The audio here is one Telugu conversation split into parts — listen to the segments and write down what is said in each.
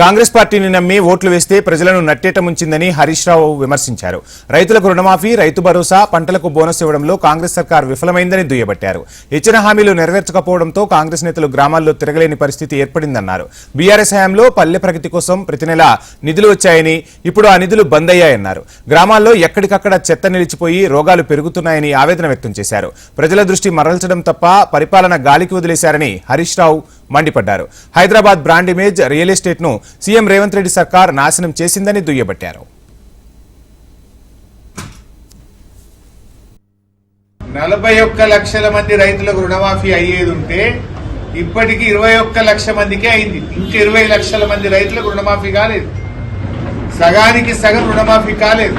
కాంగ్రెస్ పార్టీని నమ్మి ఓట్లు వేస్తే ప్రజలను నట్టేట ముంచిందని హరీష్ రావు విమర్శించారు. రైతులకు రుణమాఫీ రైతు భరోసా పంటలకు బోనస్ ఇవ్వడంలో కాంగ్రెస్ సర్కార్ విఫలమైందని దుయ్యబట్టారు. ఇచ్చిన హామీలు నెరవేర్చకపోవడంతో కాంగ్రెస్ నేతలు గ్రామాల్లో తిరగలేని పరిస్థితి ఏర్పడిందన్నారు. బీఆర్ఎస్ హయాంలో పల్లె ప్రగతి కోసం ప్రతి నెల నిధులు వచ్చాయని ఇప్పుడు ఆ నిధులు బంద్ అయ్యాయన్నారు గ్రామాల్లో ఎక్కడికక్కడ చెత్త నిలిచిపోయి రోగాలు పెరుగుతున్నాయని ఆవేదన వ్యక్తం చేశారు. ప్రజల దృష్టి మరల్చడం తప్ప పరిపాలన గాలికి వదిలేశారని హరీష్ రావు మండిపడ్డారు. హైదరాబాద్ బ్రాండ్ ఇమేజ్ రియల్ ఎస్టేట్ను సీఎం రేవంత్ రెడ్డి సర్కార్ నాశనం చేసిందని దుయ్యబట్టారు. నలభై ఒక్క లక్షల మంది రైతులకు రుణమాఫీ అయ్యేది ఉంటే ఇప్పటికి ఇరవై ఒక్క లక్ష మందికే అయింది. ఇంకా ఇరవై లక్షల మంది రైతులకు రుణమాఫీ కాలేదు. సగానికి సగం రుణమాఫీ కాలేదు.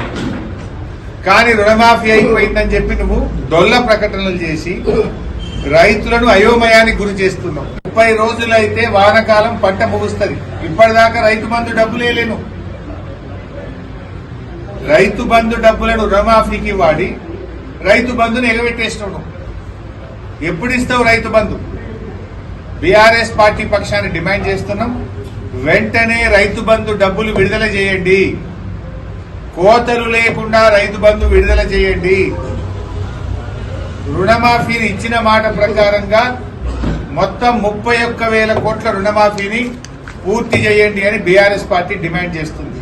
కానీ రుణమాఫీ అయిపోయిందని చెప్పి నువ్వు డొల్ల ప్రకటనలు చేసి రైతులను అయోమయానికి గురి చేస్తున్నావు. ముప్పై రోజులైతే వానకాలం పంట ముగుస్తుంది. ఇప్పటిదాకా రైతు బంధు డబ్బులే లేను రైతు బంధు డబ్బులను రుణమాఫీకి వాడి రైతు బంధును ఎగబెట్టేస్తున్నాడు ఎప్పుడు ఇస్తావు రైతు బంధు? బీఆర్ఎస్ పార్టీ పక్షాన్ని డిమాండ్ చేస్తున్నాం. వెంటనే రైతు బంధు డబ్బులు విడుదల చేయండి. కోతలు లేకుండా రైతు బంధు విడుదల చేయండి. రుణమాఫీని ఇచ్చిన మాట ప్రకారంగా మొత్తం ముప్పై ఒక్క వేల కోట్ల రుణమాఫీని పూర్తి చేయండి అని బీఆర్ఎస్ పార్టీ డిమాండ్ చేస్తుంది.